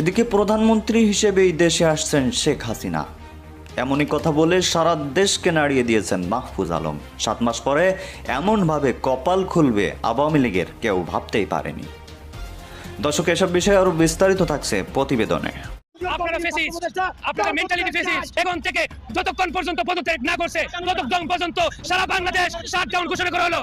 এদিকে প্রধানমন্ত্রী হিসেবে এই দেশে আসছেন শেখ হাসিনা। এমনই কথা বলে সারা দেশকে নাড়িয়ে দিয়েছেন মাহফুজ আলম। সাত মাস পরে এমনভাবে কপাল খুলবে আওয়ামী লীগের কেউ ভাবতেই পারেনি। দর্শক, এসব বিষয়ে আরও বিস্তারিত থাকছে প্রতিবেদনে। আপনারা ফেসিস আপনারা মেন্টালিটি ফেসিস। এখন থেকে যতক্ষণ পর্যন্ত পদত্যাগ না করছে ততক্ষণ পর্যন্ত সারা বাংলাদেশ শাটডাউন ঘোষণা করা হলো।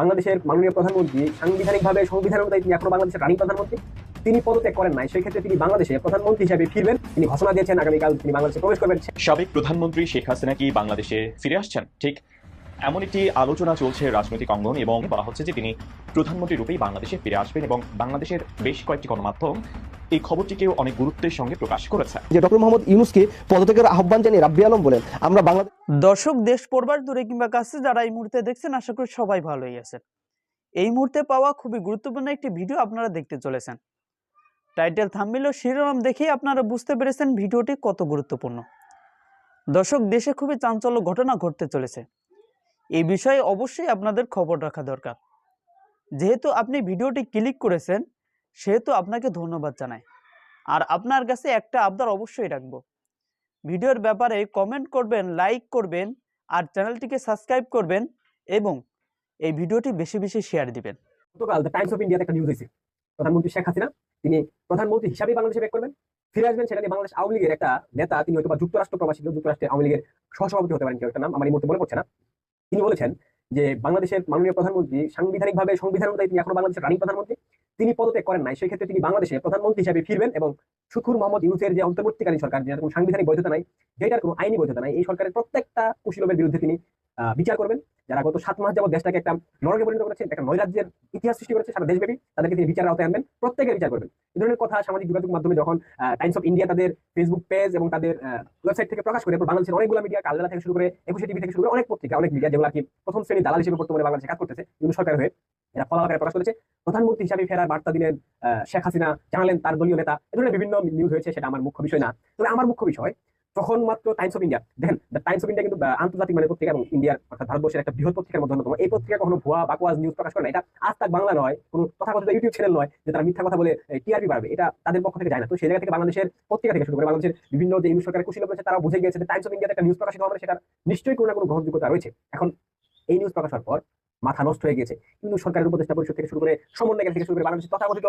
বাংলাদেশের মাননীয় প্রধানমন্ত্রী সাংবিধানিকভাবে সংবিধান অনুযায়ী তিনি এখনও বাংলাদেশের রানিং প্রধানমন্ত্রী। তিনি পদত্যাগ করেন নাই সেই ক্ষেত্রে তিনি বাংলাদেশে প্রধানমন্ত্রী হিসেবে ফিরবেন। তিনি ঘোষণা দিয়েছেন আগামীকাল তিনি বাংলাদেশে প্রবেশ করবেন। সাবেক প্রধানমন্ত্রী শেখ হাসিনা কি বাংলাদেশে ফিরে আসছেন? ঠিক এমন একটি আলোচনা চলছে রাজনৈতিক অঙ্গন এবং বলা হচ্ছে যে তিনি প্রধানমন্ত্রী রূপেই বাংলাদেশে ফিরে আসবেন এবং বাংলাদেশের বেশ কয়েকটি গণমাধ্যম এই খবরটিকেও অনেক গুরুত্বের সঙ্গে প্রকাশ করেছে। যে ডক্টর মোহাম্মদ ইউনুসকে পদত্যাগের আহ্বান জানিয়ে রাব্বি আলম বলেন আমরা বাংলাদেশ দর্শক দেশ পড়বার দূরে কিংবা কাছে যারা এই মুহূর্তে দেখছেন আশা করি সবাই ভালোই আছেন। এই মুহূর্তে পাওয়া খুবই গুরুত্বপূর্ণ একটি ভিডিও আপনারা দেখতে চলেছেন। টাইটেল থাম্বিল ও শিরোনাম দেখেই আপনারা বুঝতে পেরেছেন ভিডিওটি কত গুরুত্বপূর্ণ। দর্শক দেশে খুবই চাঞ্চল্য ঘটনা ঘটতে চলেছে। এই বিষয়ে অবশ্যই আপনাদের খবর রাখা দরকার। যেহেতু আপনি ভিডিওটি ক্লিক করেছেন, সেহেতু আপনাকে ধন্যবাদ জানাই। আর আপনার কাছে একটা আবদার অবশ্যই রাখব। ভিডিওর ব্যাপারে কমেন্ট করবেন লাইক করবেন, আর চ্যানেলটিকে সাবস্ক্রাইব করবেন এবং এই ভিডিওটি বেশি বেশি শেয়ার দিবেন। গতকাল দ্য টাইমস অফ ইন্ডিয়াতে একটা নিউজ হয়েছে। প্রধানমন্ত্রী শেখ হাসিনা, তিনি প্রধানমন্ত্রী হিসাবে বাংলাদেশে ব্যাক করবেন। ফিরে আসবেন সেটা নিয়ে বাংলাদেশ আওয়ামী লীগের একটা নেতা, তিনি হয়তো যুক্তরাষ্ট্র প্রবাসী, যুক্তরাষ্ট্রের আওয়ামী লীগের সহসভাপতি হতে পারেন, কেউ একটা নাম আমার এই মুহূর্তে মনে পড়ছে না। তিনি বলেছেন যে বাংলাদেশের মাননীয় প্রধানমন্ত্রী সাংবিধানিকভাবে সংবিধান অনুযায়ী তিনি এখন বাংলাদেশের রানিং প্রধানমন্ত্রী। তিনি পদত্যাগ করেন নাই, সেক্ষেত্রে তিনি বাংলাদেশে প্রধানমন্ত্রী হিসেবে ফিরবেন এবং সুখুর মোহাম্মদ ইউনুসের যে অন্তর্বর্তীকালীন সরকার যেটার কোনো সাংবিধানিক বৈধতা নাই, যেটার কোনো আইনি বৈধতা নাই, এই সরকারের প্রত্যেকটা কুশীলবের বিরুদ্ধে তিনি বিচার করবেন। যারা গত সাত মাস যাবত দেশটাকে একটা নরকে পরিণত করেছে, একটা নৈরাজ্যের ইতিহাস সৃষ্টি করেছে, সারা দেশব্যাপী, তাদেরকে তিনি বিচারের আওতায় আনবেন। প্রত্যেকের বিচার করবেন। এই ধরনের কথা সামাজিক যোগাযোগ মাধ্যমে যখন টাইমস অফ ইন্ডিয়া তাদের ফেসবুক পেজ এবং তাদের ওয়েবসাইট থেকে প্রকাশ করে, বাংলাদেশের অনেকগুলো মিডিয়া কালবেলা থেকে শুরু করে, একুশে টিভি থেকে শুরু করে অনেক পত্রিকা, অনেক মিডিয়া যেগুলো কি প্রথম শ্রেণি দালাল হিসেবে বর্তমানে বাংলাদেশে কাজ করতেছে কিন্তু সরকার হয়ে, এরা ফলাফল প্রকাশ করেছে। প্রধানমন্ত্রী হিসাবে ফেরার বার্তা দিলেন শেখ হাসিনা, জানালেন তার দলীয় নেতা। এ ধরনের বিভিন্ন নিউজ হয়েছে, সেটা আমার মুখ্য বিষয় না। তবে আমার মুখ্য বিষয় তখন মাত্র টাইমস অফ ইন্ডিয়া দেখেন দ্য টাইমস অফ ইন্ডিয়া কিন্তু আন্তর্জাতিক মানে পত্রিকা এবং ইন্ডিয়ার অর্থাৎ ভারতবর্ষের একটা বৃহৎ পত্রিকার মধ্যে অন্যতম। এই পত্রিকা কখনো ভুয়া বাকওয়াজ নিউজ প্রকাশ করে না। এটা আজ তাক বাংলা নয়, কোনো তথাকথিত ইউটিউব চ্যানেল নয়, যে তারা মিথ্যা কথা বলে টিআরপি বাড়বে। এটা তাদের পক্ষ থেকে যায় না। তো সেই জায়গা থেকে বাংলাদেশের পত্রিকা থেকে শুরু করে বাংলাদেশের বিভিন্ন যে ইউনিট সরকারের কুশীল রয়েছে তারা বুঝে গিয়েছে যে টাইমস অফ ইন্ডিয়াতে একটা নিউজ প্রকাশিত হবে সেটা নিশ্চয়ই কোনো না কোনো গ্রহণযোগ্যতা রয়েছে। এখন এই নিউজ প্রকাশ হওয়ার পর মাথা নষ্ট হয়ে গেছে কিন্তু সরকারের উপদেষ্টা পরিষদ থেকে শুরু করে সমন্বয় থেকে শুরু করে বাংলাদেশের তথাকথিত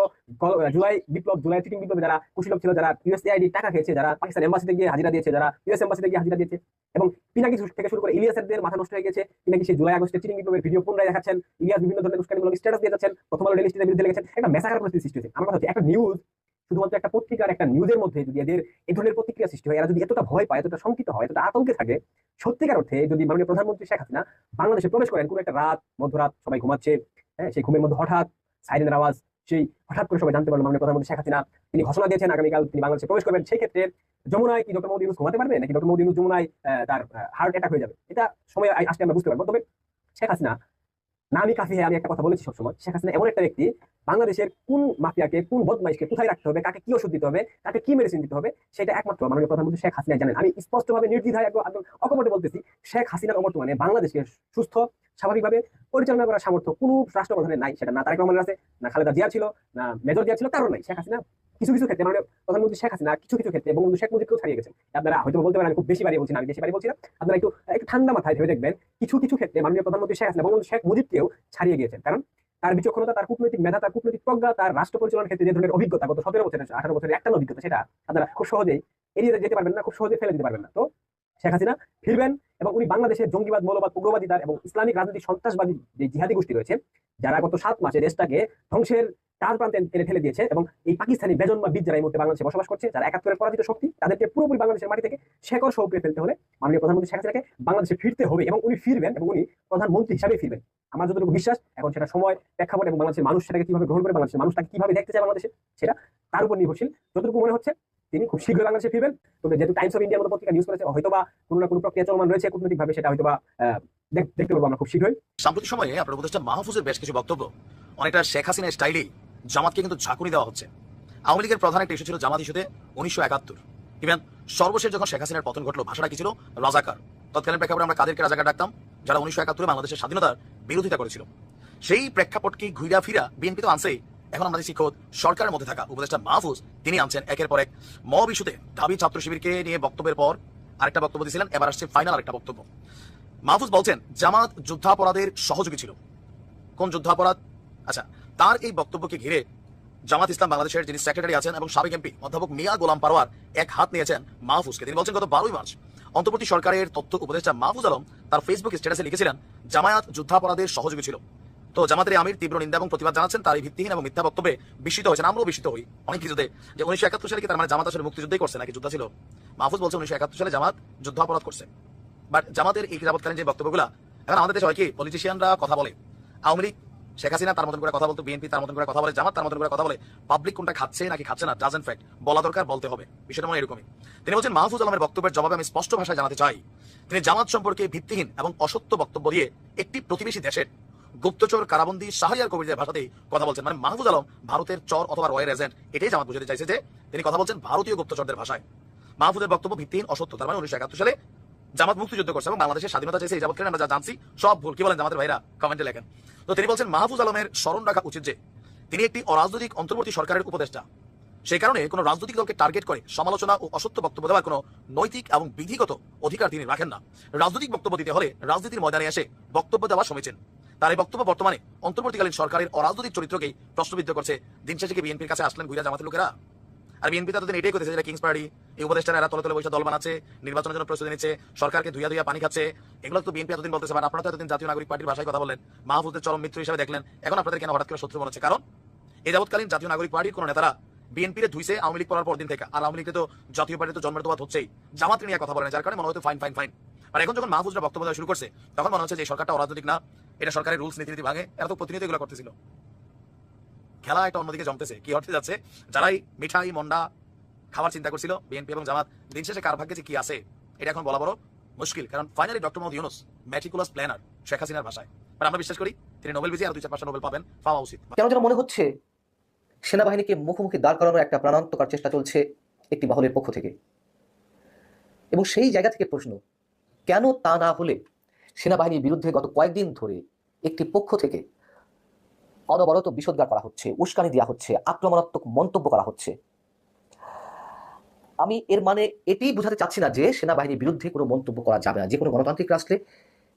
জুলাই বিপ্লব, জুলাই চিটিং বিপ্লবে যারা কুশীলক ছিল, যারা ইউএসএআইডি টাকা খেয়েছে, যারা পাকিস্তান এম্বাসিতে গিয়ে হাজিরা দিয়েছে, যারা ইউএস এম্বাসিতে গিয়ে হাজিরা দিয়েছে এবং পিনাকি থেকে শুরু করে ইলিয়াসের মাথা নষ্ট হয়ে গেছে পিনাকি সেই জুলাই আগস্টে চিটিং বিপ্লবের ভিডিও পুনরায় দেখাচ্ছেন। ইলিয়াস বিভিন্ন ধরনের উস্কানিমূলক স্ট্যাটাস দিয়ে যাচ্ছেন। প্রথম আলো ডেলি বিরুদ্ধে লিখেছেন একটা মেসাকার পরিস্থিতি সৃষ্টি হয়েছে। আমার কথা হচ্ছে, একটা নিউজ শুধুমাত্র একটা পত্রিকার একটা নিউজের মধ্যে যদি এদের এই ধরনের প্রতিক্রিয়া সৃষ্টি হয়, এরা যদি এতটা ভয় পায়, এতটা শঙ্কিত হয়, এতটা আতঙ্কে থাকে, সত্যিকার অর্থে যদি মাননীয় প্রধানমন্ত্রী শেখ হাসিনা বাংলাদেশে প্রবেশ করেন, কোনো একটা রাত, মধ্যরাত সবাই ঘুমাচ্ছে হ্যাঁ সেই ঘুমের মধ্যে হঠাৎ সাইরেনের আওয়াজ, সেই হঠাৎ করে সবাই জানতে পারল মাননীয় প্রধানমন্ত্রী শেখ হাসিনা, তিনি ঘোষণা দিয়েছেন আগামীকাল তিনি বাংলাদেশে প্রবেশ করবেন, সেই ক্ষেত্রে যমুনায় কি ডক্টর মোদী ইউনুস ঘুমাতে পারবে? নাকি ডক্টর মোদী ইউনুস যমুনায় তার হার্ট অ্যাটাক হয়ে যাবে? এটা সময় আ- আজকে আমরা বুঝতে পারব। তবে শেখ হাসিনা না, আমি কাফি হ্যাঁ আমি একটা কথা বলেছি সবসময়। শেখ হাসিনা এমন একটা ব্যক্তি, বাংলাদেশের কোন মাফিয়াকে, কোন বদমাইশকে কোথায় রাখতে হবে, কাকে কি ওষুধ দিতে হবে, কাকে কি মেডিসিন দিতে হবে, সেটা একমাত্র মাননীয় প্রধানমন্ত্রী শেখ হাসিনা জানেন। আমি স্পষ্টভাবে নির্দ্বিধায় একদম অকপটে বলতেছি, শেখ হাসিনার অবর্তমানে বাংলাদেশকে সুস্থ, স্বাভাবিকভাবে পরিচালনা করার সামর্থ্য কোনো রাষ্ট্রপ্রধানের নাই, সেটা না তারেক রহমানের আছে, না খালেদা জিয়া ছিল, না মেজর জিয়া ছিল কারণ নাই। শেখ হাসিনা কিছু কিছু ক্ষেত্রে মাননীয় প্রধানমন্ত্রী শেখ হাসিনা কিছু কিছু ক্ষেত্রে বঙ্গবন্ধু শেখ মুজিবকেও ছাড়িয়ে গেছেন। আপনারা হয়তো বলতে পারেন, আমি খুব বেশি বাড়িয়ে বলছি না, আমি বেশি বাড়িয়ে বলছি না। আপনারা একটু একটু ঠান্ডা মাথায় ভেবে দেখবেন, কিছু কিছু ক্ষেত্রে মাননীয় প্রধানমন্ত্রী শেখ হাসিনা, বঙ্গবন্ধু শেখ মুজিবকেও ছাড়িয়ে গিয়েছেন। কারণ তার বিচক্ষণতা, তার কূটনৈতিক মেধা, তার কূটনৈতিক প্রজ্ঞা, তার রাষ্ট্র পরিচালনার ক্ষেত্রে যে ধরনের অভিজ্ঞতা গত সতেরো বছরের, আঠারো বছরের একটা অভিজ্ঞতা, সেটা আপনারা খুব সহজেই এড়িয়ে যেতে পারবেন না, খুব সহজে ফেলে দিতে পারবেন না। তো শেখ হাসিনা ফিরবেন এবং উনি বাংলাদেশের জঙ্গিবাদ, মৌলবাদ উগ্রবাদিতার এবং ইসলামিক রাজনৈতিক সন্ত্রাসবাদী যে জিহাদি গোষ্ঠী রয়েছে, যারা গত সাত মাসে দেশটাকে ধ্বংসের তার প্রান্তে এনে ফেলে দিয়েছে এবং এই পাকিস্তানি বেজন বা বীজ যারা এই বাংলাদেশে বসবাস করছে, যারা একাত্তরের পরাজিত শক্তি, তাদেরকে পুরোপুরি বাংলাদেশের মাটি থেকে শেকড় সহ উপড়ে ফেলতে হলে মাননীয় প্রধানমন্ত্রী শেখ হাসিনাকে বাংলাদেশে ফিরতে হবে এবং উনি ফিরবেন এবং উনি প্রধানমন্ত্রী হিসাবে ফিরবেন। আমার যতটুকু বিশ্বাস, এখন সেটা সময়, প্রেক্ষাপট এবং বাংলাদেশের মানুষ সেটাকে কীভাবে গ্রহণ করে, বাংলাদেশের মানুষ তাকে কীভাবে দেখতে চায় বাংলাদেশে, সেটা তার উপর নির্ভরশীল। যতটুকু মনে হচ্ছে, তিনি খুব শীঘ্রই বাংলাদেশে ফিরবেন। তবে যেহেতু টাইমস অফ ইন্ডিয়ার মতো পত্রিকা নিউজ করেছে হয়তো বা কোনো না কোনো প্রক্রিয়া চলমান রয়েছে কূটনৈতিক ভাবে সেটা হয়তো বা দেখতে পাবো আমরা খুব শীঘ্রই। সাম্প্রতিক সময়ে আপনার উপদেষ্টা মাহফুজের বেশ কিছু বক্তব্য। অনেকটা শেখ হাসিনার স্টাইলেই জামাতকে কিন্তু ঝাঁকুনি দেওয়া হচ্ছে। আওয়ামী লীগের প্রধান একটা ইস্যু ছিল জামাত ইস্যুতে উনিশশো একাত্তর। ইভেন সর্বশেষ যখন শেখ হাসিনার পতন ঘটলো, ভাষাটা কি ছিল? রাজাকার। তৎকালীন প্রেক্ষাপটে আমরা কাদেরকে রাজাকার ডাকতাম? যারা উনিশশো একাত্তরে বাংলাদেশের স্বাধীনতার বিরোধিতা করেছিল। সেই প্রেক্ষাপটকে ঘুরা ফিরা বিএনপি তো আনছেই। এখন দেখছি খোদ সরকারের মধ্যে থাকা উপদেষ্টা মাহফুজ, তিনি আনছেন একের পর এক মব ইস্যুতে। ঢাবি ছাত্র শিবিরকে নিয়ে বক্তব্যের পর আরেকটা বক্তব্য দিয়েছিলেন, এবার আসছে ফাইনাল আরেকটা বক্তব্য। মাহফুজ বলছেন, জামাত যুদ্ধাপরাধের সহযোগী ছিল। কোন যুদ্ধাপরাধ? আচ্ছা তার এই বক্তব্যকে ঘিরে জামাত ইসলাম বাংলাদেশের যিনি সেক্রেটারি আছেন এবং সাবেক এমপি অধ্যাপক মিয়া গোলাম পারোয়ার এক হাত নিয়েছেন মাহফুজকে। তিনি বলছেন, গত বারোই মার্চ অন্তর্বর্তী সরকারের তথ্য উপদেষ্টা মাহফুজ আলম তার ফেসবুক স্ট্যাটাসে লিখেছিলেন, জামায়াত যুদ্ধাপরাধের সহযোগী ছিল। তো জামাতের আমির তীব্র নিন্দা এবং প্রতিবাদ জানাচ্ছেন, তার এই ভিত্তিহীন এবং মিথ্যা বক্তব্যে বিস্মিত হয়েছেন। আমরাও বিস্মিত হই অনেক কিছুতে। যে উনিশশো একাত্তর সালে কি তার মানে জামাত আসলে মুক্তিযুদ্ধই করছে নাকি যুদ্ধ ছিল? মাহফুজ বলছে উনিশশো একাত্তর সালে জামাত যুদ্ধাপরাধ করছে। বাট জামাতের এই যাবৎকালীন যে বক্তব্যগুলা, এখন আমাদের দেশে হয় কি পলিটিশিয়ানরা কথা বলে। আওয়ামী লীগ শেখ হাসিনা তার মতন করে কথা বলতো, বিএনপি তার মতন করে কথা বলে, জামাত তার মতন করে কথা বলে পাবলিক কোনটা খাচ্ছে নাকি খাচ্ছে না ডাজেন্ট ফ্যাক্ট বলা দরকার, বলতে হবে। বিষয়টা মনে এরকমই। তিনি বলছেন, মাহফুজ আলমের বক্তব্যের জবাবে আমি স্পষ্ট ভাষায় জানাতে চাই। তিনি জামাত সম্পর্কে ভিত্তিহীন এবং অসত্য বক্তব্য দিয়ে একটি প্রতিবেশী দেশের গুপ্তচর, কারাবন্দী, শাহরিয়ার কবিরদের ভাষাতেই কথা বলছেন। মানে মাহফুজ আলম ভারতের চর অথবা রয়ের এজেন্ট এটাই জামাত বুঝাতে চাইছে যে, তিনি কথা বলছেন ভারতীয় গুপ্তচরদের ভাষায়। মাহফুজের বক্তব্য ভিত্তিহীন, অসত্য। তার মানে উনিশশো একাত্তর সালে জামাত মুক্তিযুদ্ধ করছে এবং বাংলাদেশের স্বাধীনতা চাইছে এই যাবৎকালীন আমরা যা জানছি, সব ভুল। কি বলেন জামাতের ভাইরা কমেন্টে লেখেন। তো তিনি বলছেন, মাহফুজ আলমের স্মরণ রাখা উচিত যে তিনি একটি অরাজনৈতিক অন্তর্বর্তী সরকারের উপদেষ্টা। সেই কারণে কোনো রাজনৈতিক দলকে টার্গেট করে সমালোচনা ও অসত্য বক্তব্য দেওয়ার কোনো নৈতিক এবং বিধিগত অধিকার তিনি রাখেন না। রাজনৈতিক বক্তব্য দিতে হলে রাজনীতির ময়দানে এসে বক্তব্য দেওয়া সমীচীন তার এই বক্তব্য বর্তমানে অন্তর্বর্তীকালীন সরকারের অরাজনৈতিক চরিত্রকেই প্রশ্নবিদ্ধ করছে। দিন শেষে বিএনপির কাছে আসলেন গুইরা জামাতের লোকেরা? আর বিএনপি ততদিন এটাই করতেছে যেটা কিংস পার্টি এই উপদেষ্টারা এরা তলে তলে বসে দল বানাচ্ছে, নির্বাচনের জন্য প্রস্তুতি নিচ্ছে, সরকারকে ধুইয়া ধুইয়া পানি খাচ্ছে। এগুলো তো বিএনপি এতদিন বলতেছে আর আপনারা তো এতদিন জাতীয় নাগরিক পার্টির ভাষায় কথা বলেন মাহফুজের চরম মিত্র হিসেবে দেখলেন। এখন আপনাদের কেন হঠাৎ করে শত্রু মনে হচ্ছে? কারণ এই যাবৎকালীন জাতীয় নাগরিক পার্টির কোন নেতারা বিএনপির ধুইছে আওয়ামী লীগ করার পর দিন থেকে। আর আওয়ামী লীগকে তো জাতীয় পার্টি তো জন্মের তো বাদ হচ্ছেই জামাত নিয়ে কথা বলেন, যার কারণে মনে হতো ফাইন ফাইন ফাইন আর এখন যখন মাহফুজরা বক্তব্য দেওয়া শুরু করছে, তখন মনে হচ্ছে যে সরকারটা অরাজনৈতিক না, এটা সরকারের রুলস নীতি ভাঙে। এরা তো প্রতিনিধি এগুলো করতেছিল। খেলা একটা অন্যদিকে জমতেছে। কি হতে যাচ্ছে? যারাই মিঠাই, মন্ডা খাবার চিন্তা করছিল বিএনপি এবং জামাত, দিন শেষে কার ভাগ্যে যে কি আছে, এটা এখন বলা বড় মুশকিল। কারণ finally doctor Mohammad Yunus meticulous planner Sheikh হাসিনার ভাষায়। আর আমরা বিশ্বাস করি, তিনি নোবেল বিজয়ী, আর দুই চার পাঁচটা নোবেল পাবেন, পাওয়া উচিত। কেন যেন মনে হচ্ছে সেনাবাহিনীকে মুখোমুখি দাঁড় করানোর একটা প্রাণান্তকর চেষ্টা চলছে একটি মহলের পক্ষ থেকে। এবং সেই জায়গা থেকে প্রশ্ন, কেন তা না হলে সেনাবাহিনীর বিরুদ্ধে গত কয়েকদিন ধরে একটি পক্ষ থেকে অনবরত বিষোদ্গার করা হচ্ছে, উস্কানি দেওয়া হচ্ছে, আক্রমণাত্মক মন্তব্য করা হচ্ছে। আমি এর মানে এটি বোঝাতে চাচ্ছি না যে সেনাবাহিনীর বিরুদ্ধে কোনো মন্তব্য করা যাবে না, যে কোনো গণতান্ত্রিক রাষ্ট্রে,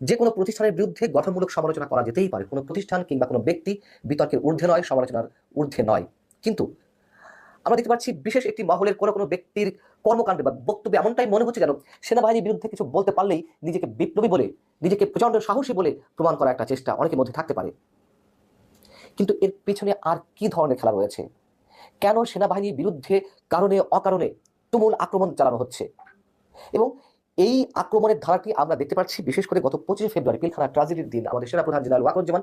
যে কোনো প্রতিষ্ঠানের বিরুদ্ধে গঠনমূলক সমালোচনা করা যেতেই পারে। কোনো প্রতিষ্ঠান কিংবা কোনো ব্যক্তি বিতর্কের ঊর্ধ্বে নয়, সমালোচনার ঊর্ধ্বে নয়। কিন্তু আমরা দেখতে পাচ্ছি বিশেষ একটি মহলের কোনো কোনো ব্যক্তির কর্মকাণ্ডে বা বক্তব্যে এমনটাই মনে হচ্ছে যেন সেনাবাহিনীর বিরুদ্ধে কিছু বলতে পারলেই নিজেকে বিপ্লবী বলে, নিজেকে প্রচণ্ড সাহসী বলে প্রমাণ করা একটা চেষ্টা অনেকের মধ্যে থাকতে পারে। কিন্তু এর পেছনে আর কি ধরনের খেলা রয়েছে? কেন সেনাবাহিনীর বিরুদ্ধে, কারণে, অকারণে তুমুল আক্রমণ চালানো হচ্ছে? এবং এই আক্রমণের ধারাটি আমরা দেখতে পাচ্ছি বিশেষ করে গত পঁচিশে ফেব্রুয়ারি পিলখানা ট্রাজেডির দিন। আমাদের সেনাপ্রধান জেনারেল ওয়াকরুজ্জামান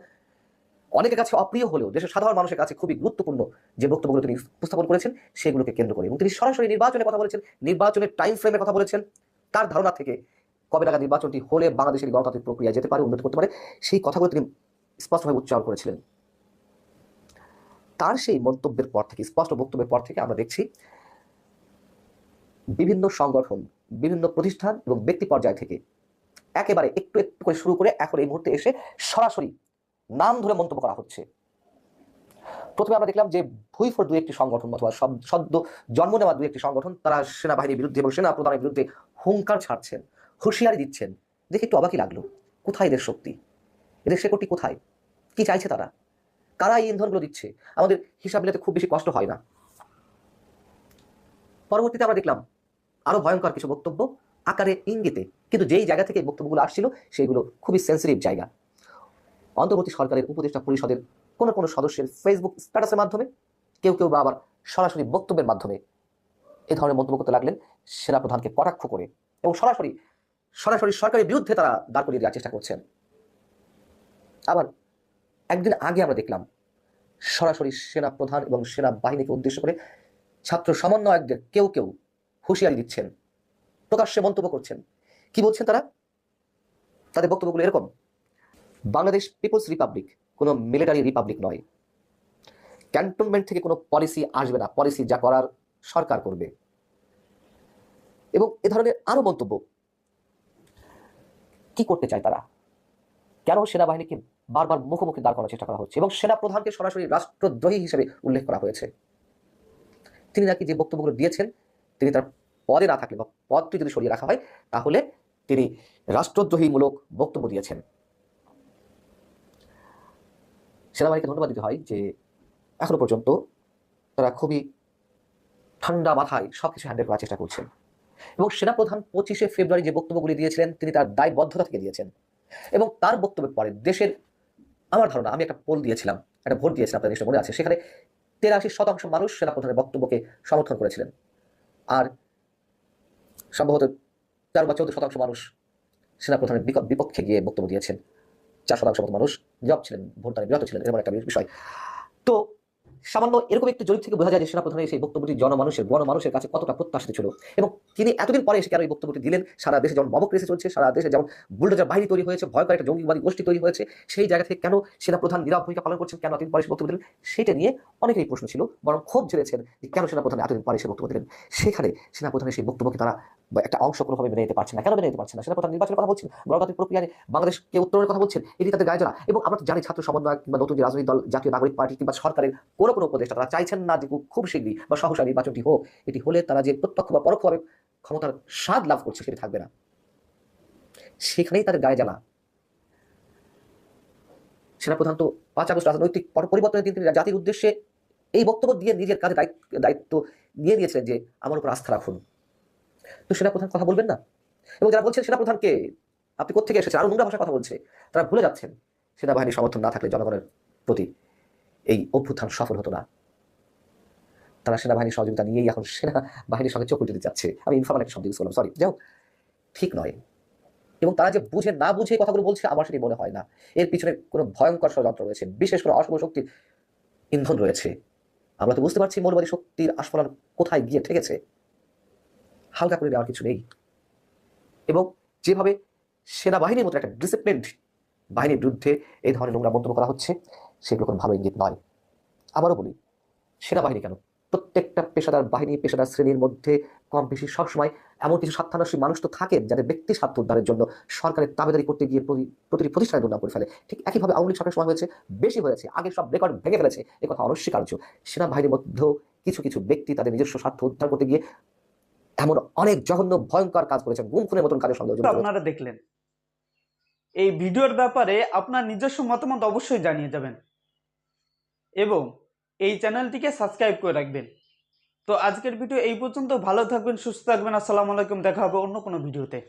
অনেকের কাছে অপ্রিয় হলেও দেশের সাধারণ মানুষের কাছে খুবই গুরুত্বপূর্ণ যে বক্তব্যগুলো তিনি উপস্থাপন করেছেন, সেগুলোকে কেন্দ্র করে। এবং তিনি সরাসরি নির্বাচনের কথা বলেছেন, নির্বাচনের টাইম ফ্রেমের কথা বলেছেন। তার ধারণা থেকে কবে নাগাদ নির্বাচনটি হলে বাংলাদেশের গণতান্ত্রিক প্রক্রিয়া যেতে পারে, উন্নতি করতে পারে, সেই কথাগুলো তিনি স্পষ্টভাবে উচ্চারণ করেছিলেন। তার সেই মন্তব্যের পর থেকে, স্পষ্ট বক্তব্যের পর থেকে আমরা দেখছি বিভিন্ন সংগঠন, বিভিন্ন প্রতিষ্ঠান এবং ব্যক্তি পর্যায় থেকে একেবারে একটু একটু করে শুরু করে এখন এই মুহূর্তে এসে সরাসরি নাম ধরে মন্তব্য করা হচ্ছে। প্রথমে আমরা দেখলাম যে ভুই ফর দু একটি সংগঠন অথবা সদ্য জন্ম নেওয়া দু একটি সংগঠন, তারা সেনাবাহিনীর বিরুদ্ধে এবং সেনা প্রধানের বিরুদ্ধে হুঙ্কার ছাড়ছেন, হুঁশিয়ারি দিচ্ছেন। দেখে একটু অবাকই লাগল, কোথায় এদের শক্তি? এদের শেকড়টি কোথায়? কি চাইছে তারা? কারা এই ইন্ধনগুলো দিচ্ছে? আমাদের হিসাব মিলাতে খুব বেশি কষ্ট হয় না। পরবর্তীতে আমরা দেখলাম আরও ভয়ঙ্কর কিছু বক্তব্য আকারে ইঙ্গিতে। কিন্তু যেই জায়গা থেকে বক্তব্যগুলো আসছিল, সেগুলো খুবই সেন্সিটিভ জায়গা। অন্তর্বর্তী সরকারের উপদেষ্টা পরিষদের কোনো কোনো সদস্যের ফেসবুক স্ট্যাটাসের মাধ্যমে, কেউ কেউ বা আবার সরাসরি বক্তব্যের মাধ্যমে এ ধরনের মন্তব্য করতে লাগলেন সেনাপ্রধানকে কটাক্ষ করে এবং সরাসরি সরাসরি সরকারের বিরুদ্ধে তারা দাঁড় করিয়ে দেওয়ার চেষ্টা করছেন। আবার একদিন আগে আমরা দেখলাম সরাসরি সেনা প্রধান এবং সেনা বাহিনীকে উদ্দেশ্য করে ছাত্র সমন্বয়কদের কেউ কেউ হুঁশিয়ারি দিচ্ছেন, প্রকাশ্যে মন্তব্য করছেন। কি বলছেন তারা? তাদের বক্তব্যগুলো এরকম, বাংলাদেশ পিপলস রিপাবলিক কোনো মিলিটারি রিপাবলিক নয়। ক্যান্টনমেন্ট থেকে কোনো পলিসি আসবে না, পলিসি যা করার সরকার করবে। এবং এ ধরনের আরও মন্তব্য, কি করতে চায় তারা? কেন সেনাবাহিনীকে বারবার মুখোমুখি দাঁড় করার চেষ্টা করা হচ্ছে এবং সেনা প্রধানকে সরাসরি রাষ্ট্রদ্রোহী হিসেবে উল্লেখ করা হয়েছে। তিনি নাকি যে বক্তব্যগুলো দিয়েছেন, তিনি তার পদে না থাকলে বা পদটি যদি সরিয়ে রাখা হয়, তাহলে তিনি রাষ্ট্রদ্রোহীমূলক বক্তব্য দিয়েছেন। সেনাবাহিনীকে ধন্যবাদ দিতে হয় যে এখনও পর্যন্ত তারা খুবই ঠান্ডা মাথায় সবকিছু হ্যান্ডেল করার চেষ্টা করছেন। এবং সেনাপ্রধান পঁচিশে ফেব্রুয়ারি যে বক্তব্যগুলি দিয়েছিলেন, তিনি তার দায়বদ্ধতা থেকে দিয়েছেন। এবং তার বক্তব্যের পরে দেশের আমার ধারণা, আমি একটা পোল দিয়েছিলাম, একটা ভোট দিয়েছিলাম আপনাদের মনে আছে, সেখানে তেরাশি শতাংশ মানুষ সেনাপ্রধানের বক্তব্যকে সমর্থন করেছিলেন। আর সম্ভবত তেরো বা চৌদ্দ শতাংশ মানুষ সেনাপ্রধানের প্রধানের বিপক্ষে গিয়ে বক্তব্য দিয়েছেন। চার শতাংশ মতো মানুষ জব ছিলেন, ভোটদানে বিরত ছিলেন, এরকম একটা বিষয়। তো সামান্য এরকম একটি জরিপ থেকে বোঝা যায় যে সেনাপ্রধানের সেই বক্তব্যটি জনমানুষের গণমানুষের কাছে কতটা প্রত্যাশিত ছিল। এবং তিনি এতদিন পরে এসে কেন এই বক্তব্যটি দিলেন? সারা দেশে যেমন মমক্রেসি চলছে, সারা দেশে যেমন বুলডোজার বাহিনী তৈরি হয়েছে ভয়ঙ্কর একটা জঙ্গিবাদী গোষ্ঠী তৈরি হয়েছে, সেই জায়গা থেকে কেন সেনাপ্রধান নীরব ভূমিকা পালন করছেন, কেন এতদিন পরে এসে বক্তব্য দিলেন? সেটা নিয়ে অনেকেরই প্রশ্ন ছিল, বরং ক্ষোভ ঝেড়েছেন যে কেন সেনাপ্রধান এতদিন পরে এসে বক্তব্য দিলেন? সেখানে সেনাপ্রধানের সেই বক্তব্যকে তারা বা একটা অংশ কোনোভাবে মেনে নিতে পারছে না। কেন মেনে নিতে পারছে না? সেনাপ্রধান নির্বাচনের কথা বলছেন। গণতান্ত্রিক প্রক্রিয়ায় বাংলাদেশকে উত্তরণের কথা বলছেন, এটি তাদের গায়ে জ্বালা এবং আমরা জানি ছাত্র সমন্বয় কিংবা নতুন যে রাজনৈতিক দল, জাতীয় নাগরিক পার্টি কিংবা সরকারের কোনো কোনো উপদেষ্টা, তারা চাইছেন না যে খুব শীঘ্রই বা সহসা নির্বাচনটি হোক। এটি হলে তারা যে প্রত্যক্ষ বা পরোক্ষভাবে ক্ষমতার স্বাদ লাভ করছে সেটি থাকবে না। সেখানেই তাদের গায়ে জ্বালা। সেনাপ্রধান তো পাঁচ আগস্ট রাজনৈতিক পরিবর্তনের দিন তিনি জাতির উদ্দেশ্যে এই বক্তব্য দিয়ে নিজের কাজে দায়িত্ব নিয়ে নিয়েছিলেন যে আমার উপর আস্থা রাখুন। তো সেনাপ্রধান কথা বলবেন না? এবং যারা বলছেন সেনাপ্রধানকে, আপনি কোথেকে এসেছেন? আরও নোংরা ভাষায় কথা বলছে। তারা ভুলে যাচ্ছেন। সেনাবাহিনীর সমর্থন না থাকলে জনগণের প্রতি এই অভ্যুত্থান সফল হতো না। তারা সেনাবাহিনীর সহযোগিতা নিয়েই এখন সেনাবাহিনীর সঙ্গে চোখ দিতে যাচ্ছে আমি ইনফর্মাল একটা শব্দ ইউজ করলাম সরি যাই ঠিক নয়। এবং তারা যে বুঝে না বুঝে কথাগুলো বলছে, আমার সেটি মনে হয় না। এর পিছনে কোনো ভয়ঙ্কর ষড়যন্ত্র রয়েছে। বিশেষ করে অশুভ শক্তির ইন্ধন রয়েছে। আমরা তো বুঝতে পারছি মৌলবাদী শক্তির আস্ফলন কোথায় গিয়ে ঠেকেছে। হালকা করে দেওয়ার কিছু নেই। এবং যেভাবে সেনাবাহিনীর মতো একটা ডিসিপ্লিনড বাহিনীর বিরুদ্ধে এই ধরনের নোংরা মন্তব্য করা হচ্ছে, সেগুলো কোনো ভালো ইঙ্গিত নয়। আবারও বলি, সেনাবাহিনী কেন? প্রত্যেকটা পেশাদার বাহিনী, পেশাদার শ্রেণির মধ্যে কম বেশি সবসময় এমন কিছু স্বার্থান্বেষী মানুষ তো থাকেন যাদের ব্যক্তি স্বার্থ উদ্ধারের জন্য সরকারের দাবিদারি করতে গিয়ে প্রতি- প্রতিটি প্রতিষ্ঠানে দুর্নাম করে ফেলে। ঠিক একইভাবে আওয়ামী লীগ সরকারের সময় হয়েছে, বেশি হয়েছে, আগে সব রেকর্ড ভেঙে ফেলেছে, এ কথা অনস্বীকার্য। সেনাবাহিনীর মধ্যেও কিছু কিছু ব্যক্তি তাদের নিজস্ব স্বার্থ উদ্ধার করতে গিয়ে এমন অনেক জঘন্য ভয়ঙ্কর কাজ করেছেন গুম খুনের মতন কাজের সন্দেহ আপনারা দেখলেন। এই ভিডিওর ব্যাপারে আপনার নিজস্ব মতামত অবশ্যই জানিয়ে যাবেন। এবং এই চ্যানেলটিকে সাবস্ক্রাইব করে রাখবেন। তো আজকের ভিডিও এই পর্যন্ত। ভালো থাকবেন সুস্থ থাকবেন। আসসালামু আলাইকুম। দেখা হবে অন্য কোনো ভিডিওতে।